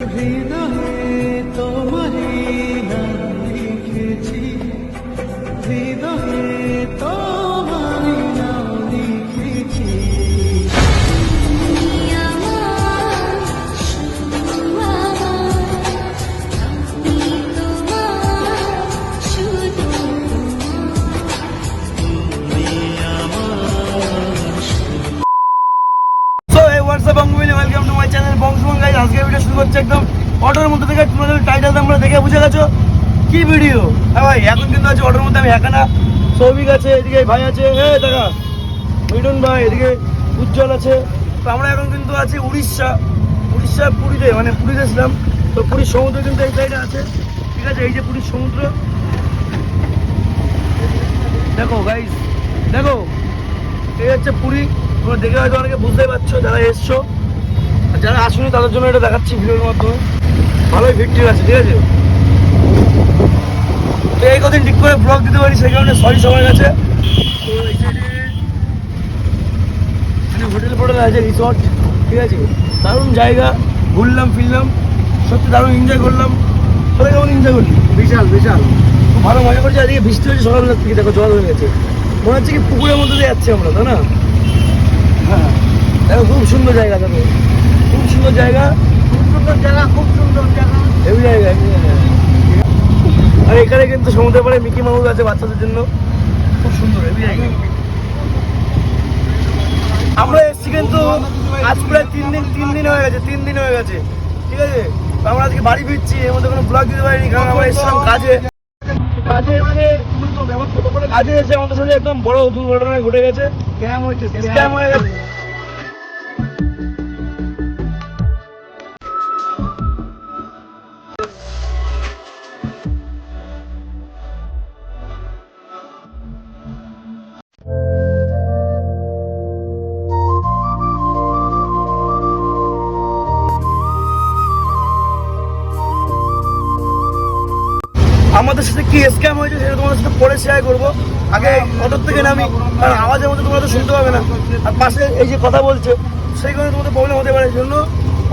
হৃদয়ে তোমারি নাম লিখেছি হৃদয়ে এখন কিন্তু আছে অটোর মধ্যে আমি একা না, সৌভিক আছে, এদিকে ভাই আছে এ দেখা মিঠুন ভাই, এদিকে উজ্জ্বল আছে, তো আমরা এখন কিন্তু আছি উড়িষ্যা উড়িষ্যা পুরীতে মানে পুরীতে ছিলাম, তো পুরীর সমুদ্র কিন্তু এই সাইডে আছে, ঠিক আছে, এই যে পুরীর সমুদ্র। দেখো গাইজ দেখো, এই হচ্ছে পুরী, তোমরা দেখে হয়তো অনেকে বুঝতেই পারছ, যারা এসছো যারা আসুনি তাদের জন্য এটা দেখাচ্ছি ভিডিওর মাধ্যমে। ভালোই ভিড় আছে, ঠিক আছে? তো এই কদিন ঠিক করে ব্লগ দিতে পারি সেই কারণে সরি সবার কাছে। তো হোটেল ফোটেল আছে রিসর্ট ঠিক আছে? দারুণ জায়গা ঘুরলাম ফিরলাম সত্যি দারুণ এনজয় করলাম। তোরা কেমন এনজয় করলি? বিশাল বিশাল। খুব ভালো মজা করছি আজকে বৃষ্টি হয়েছে সকালবেলা থেকে দেখো জল হয়ে গেছে। মনে হচ্ছে কি পুকুরের মধ্যে দিয়ে যাচ্ছি আমরা তাই না? হ্যাঁ। দেখো খুব সুন্দর জায়গা দেখো। খুব সুন্দর জায়গা। খুব সুন্দর জায়গা খুব সুন্দর জায়গা। Heavy জায়গা। আর এখানে কিন্তু সমুদ্রের পাড়ে মিকি মাউস আছে বাচ্চাদের জন্য। খুব সুন্দর জায়গা আমরা এসেছি কিন্তু আজ প্রায় তিন দিন তিন দিন হয়ে গেছে তিন দিন হয়ে গেছে। ঠিক আছে? আমরা আজকে বাড়ি ফিরছি এর মধ্যে কোনো ব্লগ দিতে পারিনি কারণ আমরা এসেছিলাম কাজে। কাজে মানে কাজে এসে আমাদের সাথে একদম বড় দুর্ঘটনা ঘটে গেছে। স্ক্যাম হয়েছে স্ক্যাম হয়ে গেছে। আমাদের সাথে কি স্ক্যাম হয়েছে সেটা তোমাদের সাথে পরে শেয়ার করব। আগে অটোর থেকে নামি, কারণ আওয়াজের মধ্যে তোমরা তো শুনতে পাবে না। আর পাশে এই যে কথা বলছে, সেই কারণে তোমাদের প্রবলেম হতে পারে। জন্য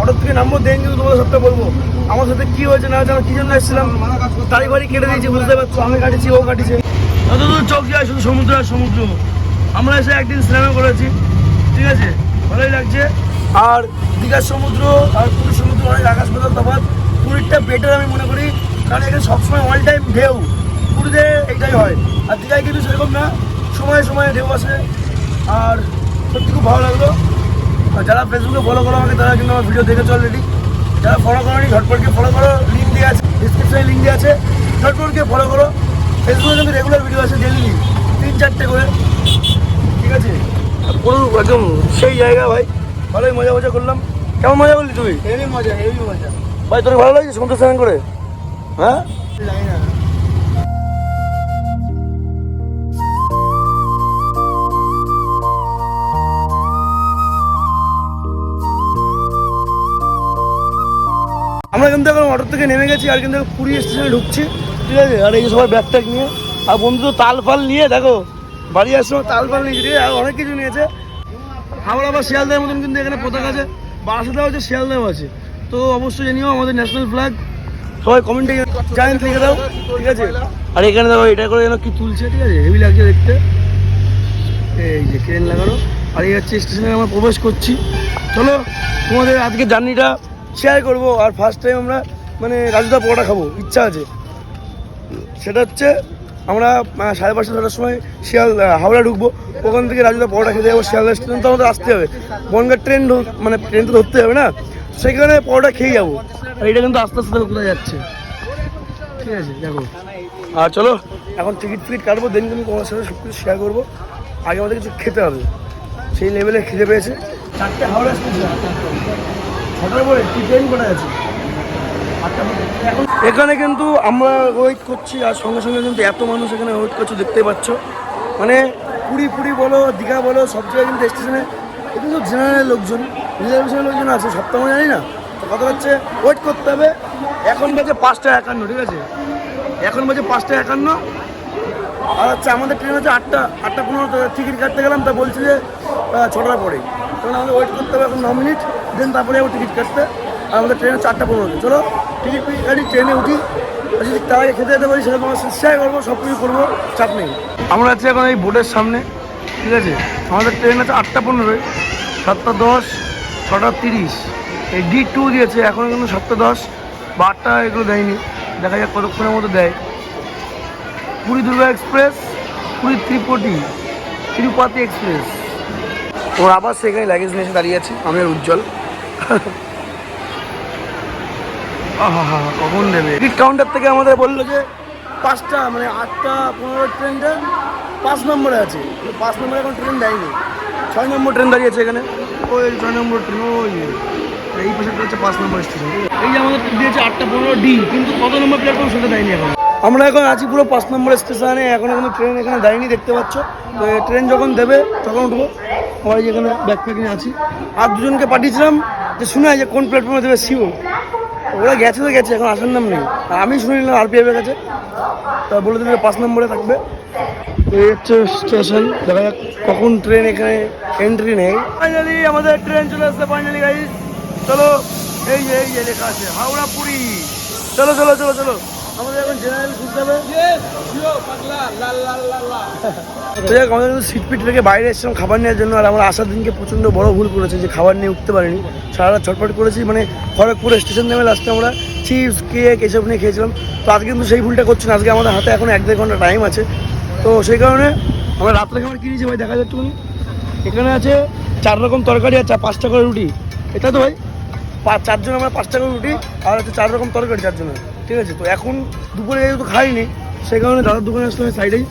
অটোর থেকে নামবো দেন কিন্তু তোমাদের সবটা বলব। আমার সাথে কি হয়েছে না হয়েছে, আমি কি জন্য এসেছিলাম? তারি বাড়ি কেটে দিয়েছি, বুঝতে পারছ? আমি কাটিয়েছি, ও কাটিয়েছে। যতদূর চোখ যায় শুধু সমুদ্র আর সমুদ্র। আমরা এসে একদিন স্নান করেছি, ঠিক আছে? ভালোই লাগছে। আর দীঘার সমুদ্র আর পুরীর সমুদ্র, অনেক আকাশ পাতাল তফাৎ। পুরীরটা বেটার আমি মনে করি। কারণ এখানে সবসময় অল টাইম ঢেউ। পুরীতে এইটাই হয়। আর দীঘায় কিন্তু সেরকম না। সময়ে সময়ে ঢেউ আসে। আর সত্যি খুব ভালো লাগল। আর যারা ফেসবুকে ফলো করো আমাকে তারা কিন্তু আমার ভিডিও দেখেছ অলরেডি যারা ফলো করোনি ঝটপটকে ফলো করো। লিঙ্ক দেওয়া আছে। ডিসক্রিপশনে লিঙ্ক দিয়ে আছে। ঝটপটকে ফলো করো। ফেসবুকে কিন্তু রেগুলার ভিডিও আছে ডেলি তিন চারটে করে। ঠিক আছে? পুরো একদম সেই জায়গা ভাই। ভালোই মজা মজা করলাম। কেমন মজা করলি তুই? হেভি মজা হেভি মজা। ভাই তোর ভালো লাগছে সমুদ্র স্নান করে? হ্যাঁ? আমরা কিন্তু এখন অটো থেকে নেমে গেছি, আর কিন্তু পুরী স্টেশনে ঢুকছি, ঠিক আছে? আর এই সবাই ব্যাগ ট্যাগ নিয়ে, আর বন্ধু তো তাল ফাল নিয়ে, দেখো, বাড়ি সময় তাল ফাল নিয়েছে আর অনেক কিছু নিয়েছে। হাওড়া বা শিয়ালদার মতন কিন্তু এখানে পতাকা আছে, বারাসাতেও আছে, শিয়ালদাও আছে। তো অবশ্যই জানিও আমাদের ন্যাশনাল ফ্ল্যাগ সবাই কমেন্টে জানেন লিখে দাও, ঠিক আছে? আর এখানে দেখো, এটা করে যেন কি তুলছে, ঠিক আছে? হেভি লাগছে দেখতে। এই যে ক্রেন লাগানো। আর এই হচ্ছে স্টেশনে আমরা প্রবেশ করছি। চলো, তোমাদের আজকে জার্নিটা শেয়ার করব। আর ফার্স্ট টাইম আমরা মানে রাজুদা পরোটা খাব। ইচ্ছা আছে। সেটা হচ্ছে, আমরা সাড়ে পাঁচটা, ছটার সময় শিয়াল হাওড়া ঢুকবো। ওখান থেকে রাজুদা পরোটা খেতে যাব শিয়ালদা স্টেশন তো আমাদের আসতে হবে। বনগাঁ ট্রেন মানে ট্রেন তো ধরতে হবে না? সেখানে পরোটা খেয়ে যাব। আর এটা কিন্তু আস্তে আস্তে কোথায় যাচ্ছে? ঠিক আছে দেখো। আর চলো এখন টিকিট ফিকিট কাটবো দেন কিন্তু তোমার সাথে সব কিছু শেয়ার করব। আগে আমাদের কিছু খেতে হবে। সেই লেভেলে খেতে পেয়েছে। চারটে হাওড়া স্টেশন ছটার পরে কি ট্রেন কোথায় আছে এখানে কিন্তু আমরা ওয়েট করছি আর সঙ্গে সঙ্গে কিন্তু এত মানুষ এখানে ওয়েট করছে দেখতে পাচ্ছ। মানে পুরী পুরী বলো দীঘা বলো সব জায়গায় কিন্তু স্টেশনে এটা তো জেনারেল লোকজন। রিজার্ভেশনের লোকজন আছে সপ্তাহ জানি না। তো কথা হচ্ছে ওয়েট করতে হবে। এখন বাজে পাঁচটা একান্ন, ঠিক আছে? এখন বাজে পাঁচটা একান্ন। আর হচ্ছে আমাদের ট্রেন হচ্ছে আটটা আটটা পনেরো টিকিট কাটতে গেলাম, তা বলছি যে ছটার পরে। তখন আমাদের ওয়েট করতে হবে এখন ন মিনিট দেন তারপরে যাব টিকিট কাটতে। আর আমাদের ট্রেনে চারটা পনেরোতে। চলো টিকিট গাড়ি ট্রেনে উঠি। যদি তার আগে খেতে যেতে পারি সেটা তোমার শেয়ার করব, সব কিছু করব, চাপ নেই। আমরা আছি এখন এই বোর্ডের সামনে, ঠিক আছে? আমাদের ট্রেন আছে আটটা পনেরোয়, সাতটা দশ ছটা তিরিশ। এই ডি টু দিয়েছে, এখন কিন্তু সাতটা দশ, বারটা এগুলো দেয়নি। দেখা যাক কতক্ষণের মতো দেয়। Puri Durga express, Puri Tirupati, Tirupati express. ওর আবার সেখানে লাগেজ নিয়ে এসে দাঁড়িয়ে আছি, আমি উজ্জ্বল। কখন দেবে? টিকিট কাউন্টার থেকে আমাদের বলল যে পাঁচটা মানে আটটা পনেরো ট্রেনটা পাঁচ নম্বরে আছে। পাঁচ নম্বরে এখন ট্রেন দেয়নি। ছয় নম্বর ট্রেন দাঁড়িয়ে আছে এখানে। ওই ছয় নম্বর ওই হচ্ছে পাঁচ নম্বর স্টেশন এই যে আমাদের দিয়েছে আটটা কিন্তু নম্বর এখন? আমরা এখন আছি পুরো পাঁচ নম্বর স্টেশনে এখন কিন্তু ট্রেন এখানে দেয়নি, দেখতে পাচ্ছ। তো ট্রেন যখন দেবে, তখন উঠবো। আমরা এখানে ব্যাগ প্যাকিং আছি। আর দুজনকে পাঠিয়েছিলাম যে, শুনে যে কোন প্ল্যাটফর্মে দেবে শিও ওরা গেছে তো গেছে, এখন আসার নাম নেই। আমি শুনে নিলাম আরপিএফের কাছে। তা বলে দিলে পাঁচ নম্বরে থাকবে। এই হচ্ছে স্টেশন দেখা যাক কখন ট্রেন এখানে এন্ট্রি নেই ফাইনালি আমাদের ট্রেন চলে আসছে ফাইনালি গাইজ চলো, এই এই লেখা আছে, হাওড়া পুরী। চলো চলো চলো চলো। আমাদের এখন জেনারেল ঘুরতে হবে তো আমাদের সিট পিট রেখে বাইরে এসেছিলাম খাবার নেওয়ার জন্য আর আমরা আসার দিনকে প্রচণ্ড বড় ভুল করেছি যে খাবার নিয়ে উঠতে পারিনি। সারা রাত ছটফট করেছি মানে খড়গপুর স্টেশন নেমে লাস্টে আমরা চিপস কেক এসব নিয়ে খেয়েছিলাম। তো আজকে কিন্তু সেই ভুলটা করছি না আজকে আমাদের হাতে এখন এক দেড় ঘণ্টা টাইম আছে। তো সেই কারণে আমরা রাত্রে খাবার কিনেছি ভাই দেখা যাচ্ছে এখানে আছে চার রকম তরকারি আর পাঁচটা করে রুটি। এটা তো ভাই পাঁচ চারজন আমরা পাঁচটা করে রুটি আর হচ্ছে চার রকম তরকারি চারজনের। ঠিক আছে তো এখন দুপুরে যেহেতু খাইনি সেই কারণে দাদার দোকানে আসলে সাইডেই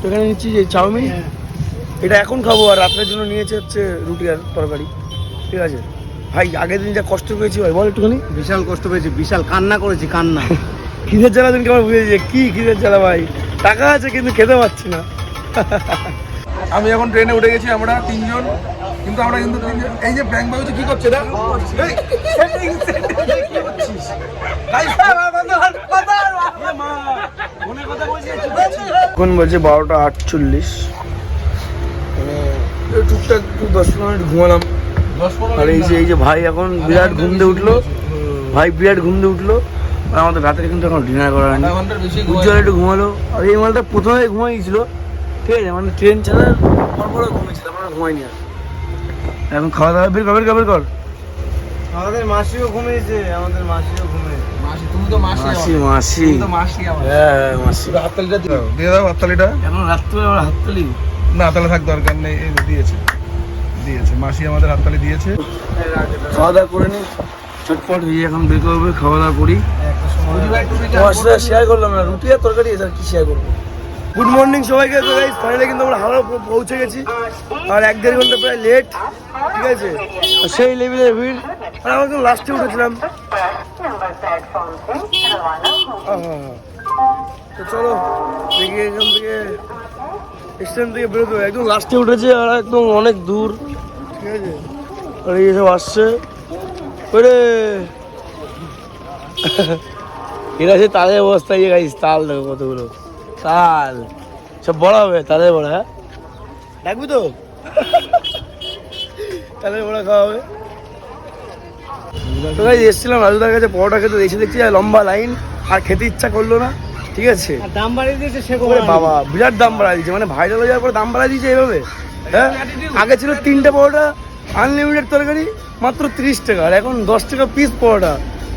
তো এখানে নিচ্ছি যে চাউমিন। এটা এখন খাব আর রাত্রের জন্য নিয়েছে হচ্ছে রুটি আর তরকারি। ঠিক আছে? ভাই আগের দিন যা কষ্ট পেয়েছি ভাই বল একটুখানি। বিশাল কষ্ট পেয়েছি বিশাল কান্না করেছি কান্না। খিদের জ্বালা দিনকে আমার বুঝেছি কী খিদের জ্বালা ভাই। টাকা আছে কিন্তু খেতে পাচ্ছি না। আমি এখন ট্রেনে উঠে গেছি আমরা তিনজন। কিন্তু আমরা কিন্তু এই যে ব্যাংক বাবু কি করছে এটা এখন বলছে বারোটা আটচল্লিশ। মানে টুকটাক একটু দশ পনেরো মিনিট ঘুমালাম। আর এই যে এই যে ভাই এখন বিরাট ঘুম দিয়ে উঠল। ভাই বিরাট ঘুম দিয়ে উঠল। আর আমাদের রাতে কিন্তু এখন ডিনার করা হয়নি। উজ্জ্বল একটু ঘুমালো। আর এই মালটা প্রথমে ঘুমাই গেছিল ঠিক আছে মানে ট্রেন ছাড়ার পরপরে ঘুমিয়েছিল। তারপরে ঘুমাইনি আর। এখন খাওয়া দাওয়া বের কর বের কর বের কর। আমাদের মাসিও ঘুমিয়েছে আমাদের মাসিও ঘুমিয়ে মাসি তুমি তো মাসি মাসি মাসি। তুমি তো মাসি আমার হ্যাঁ মাসি। হাততালিটা দিয়ে দাও দিয়ে দাও হাততালিটা। এখন রাত্রে আবার হাত তুলি না হাততালি থাক দরকার নেই। এই দিয়েছে। দিয়েছে। মাসি আমাদের হাততালি দিয়েছে। খাওয়া দাওয়া করে নি। চটপট হয়ে এখন বের করবে খাওয়া দাওয়া করি তোমার সাথে শেয়ার করলাম না। রুটি আর তরকারি আর কি শেয়ার করব? গুড মর্নিং সবাইকে। ফাইনালি কিন্তু আমরা হাওড়া পৌঁছে গেছি। আর এক দেড় ঘণ্টা প্রায় লেট ঠিক আছে? সেই লেভেলের ভিড়। আর আমরা তো লাস্টে উঠেছিলাম। তো চলো দেখি এখান থেকে স্টেশন থেকে বেরোতে হবে। একদম লাস্টে উঠেছে আর একদম অনেক দূর। ঠিক আছে? আর এই সব আসছে। ওরে! এরা সে তালের অবস্থা ইয়ে গাইস তাল দেখো কতগুলো। তাল। সব বড় হবে তালের বড় হ্যাঁ? ডাকবি তো? তালের বড়া খাওয়া হবে তো এসেছিলাম রাজুদার কাছে পরোটা খেতে এসে দেখছি আর লম্বা লাইন আর খেতে ইচ্ছা করল না ঠিক আছে? দাম বাড়িয়ে দিয়েছে সে ওরে বাবা বিরাট দাম বাড়া দিয়েছে মানে ভাইরাল হয়ে যাওয়ার পরে দাম বাড়া দিয়েছে এইভাবে হ্যাঁ? আগে ছিল তিনটে পরোটা আনলিমিটেড তরকারি মাত্র তিরিশ টাকা আর এখন দশ টাকা পিস পরোটা।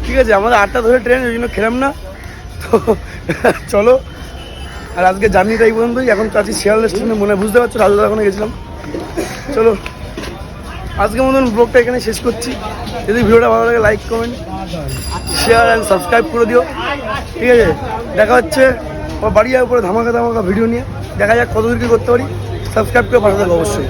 ঠিক আছে আমাদের আটটা ধরে ট্রেন ওই জন্য খেলাম না। তো চলো। আর আজকে জার্নিটা এই পর্যন্তই এখন কাছে শিয়ালদা স্টেশনে মনে হয় বুঝতে পারছ রাজুদা ওখানে গেছিলাম। চলো। আজকের মতন ব্লগটা এখানে শেষ করছি। যদি ভিডিওটা ভালো লাগে like comment share and subscribe করে দিও। ঠিক আছে? দেখা হচ্ছে বাড়ি যাওয়ার পরে ধামাকা ধামাকা ভিডিও নিয়ে। দেখা যাক কতদূর কী করতে পারি। সাবস্ক্রাইব করে পাঠাতে অবশ্যই।